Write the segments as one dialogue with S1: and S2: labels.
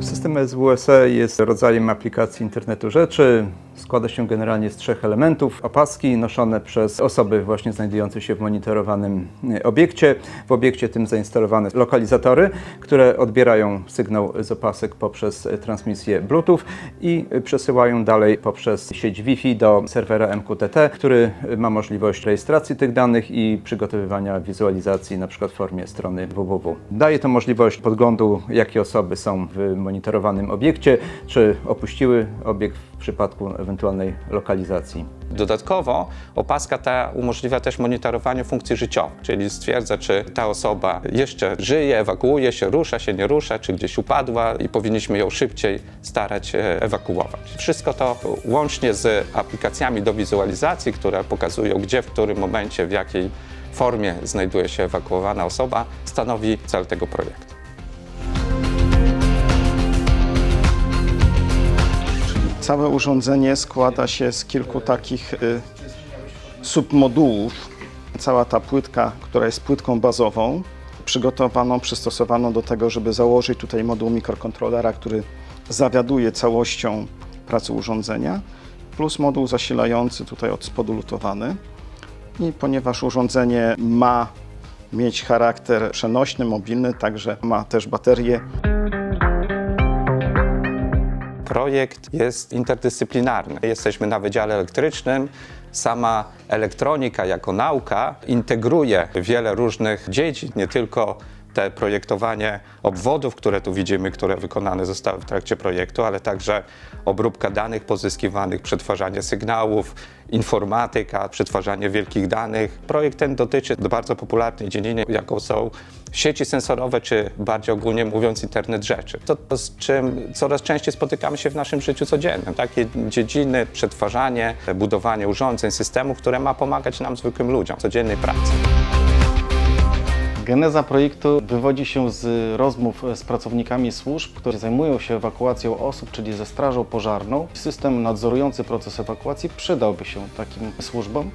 S1: System SWSE jest rodzajem aplikacji internetu rzeczy. Składa się generalnie z trzech elementów. Opaski noszone przez osoby właśnie znajdujące się w monitorowanym e, obiekcie. W obiekcie tym zainstalowane lokalizatory, które odbierają sygnał z opasek poprzez e, transmisję Bluetooth i e, przesyłają dalej poprzez sieć Wi-Fi do serwera MQTT, który ma możliwość rejestracji tych danych i przygotowywania wizualizacji na przykład w formie strony www. Daje to możliwość podglądu, jakie osoby są w monitorowanym obiekcie, czy opuściły obiekt przypadku ewentualnej lokalizacji.
S2: Dodatkowo opaska ta umożliwia też monitorowanie funkcji życiowych, czyli stwierdza, czy ta osoba jeszcze żyje, ewakuuje się, rusza się, nie rusza, czy gdzieś upadła i powinniśmy ją szybciej starać ewakuować. Wszystko to łącznie z aplikacjami do wizualizacji, które pokazują, gdzie, w którym momencie, w jakiej formie znajduje się ewakuowana osoba, stanowi cel tego projektu.
S3: Całe urządzenie składa się z kilku takich y, submodułów. Cała ta płytka, która jest płytką bazową, przygotowaną, przystosowaną do tego, żeby założyć tutaj moduł mikrokontrolera, który zawiaduje całością pracy urządzenia, plus moduł zasilający tutaj od spodu lutowany. I ponieważ urządzenie ma mieć charakter przenośny, mobilny, także ma też baterię,
S2: Projekt jest interdyscyplinarny. Jesteśmy na Wydziale Elektrycznym. Sama elektronika jako nauka integruje wiele różnych dziedzin, nie tylko te projektowanie obwodów, które tu widzimy, które wykonane zostały w trakcie projektu, ale także obróbka danych pozyskiwanych, przetwarzanie sygnałów, informatyka, przetwarzanie wielkich danych. Projekt ten dotyczy bardzo popularnej dziedziny, jaką są sieci sensorowe, czy bardziej ogólnie mówiąc internet rzeczy. To, z czym coraz częściej spotykamy się w naszym życiu codziennym. Takie dziedziny, przetwarzanie, budowanie urządzeń, systemów, które ma pomagać nam, zwykłym ludziom, w codziennej pracy.
S4: Geneza projektu wywodzi się z rozmów z pracownikami służb, które zajmują się ewakuacją osób, czyli ze strażą pożarną. System nadzorujący proces ewakuacji przydałby się takim służbom.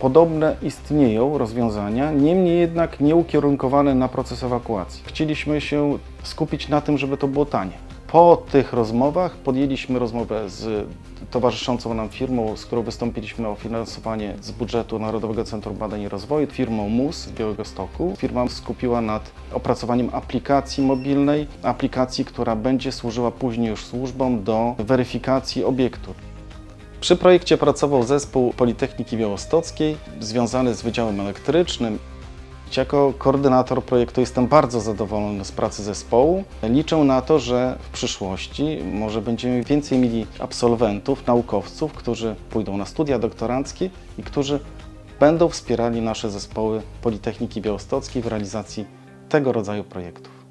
S4: Podobne istnieją rozwiązania, niemniej jednak nie ukierunkowane na proces ewakuacji. Chcieliśmy się skupić na tym, żeby to było tanie. Po tych rozmowach podjęliśmy rozmowę z towarzyszącą nam firmą, z którą wystąpiliśmy o finansowanie z budżetu Narodowego Centrum Badań i Rozwoju, firmą MUS z Białegostoku. Firma skupiła nad opracowaniem aplikacji mobilnej, aplikacji, która będzie służyła później już służbom do weryfikacji obiektu. Przy projekcie pracował zespół Politechniki Białostockiej związany z Wydziałem Elektrycznym. Jako koordynator projektu jestem bardzo zadowolony z pracy zespołu. Liczę na to, że w przyszłości może będziemy więcej mieli absolwentów, naukowców, którzy pójdą na studia doktoranckie i którzy będą wspierali nasze zespoły Politechniki Białostockiej w realizacji tego rodzaju projektów.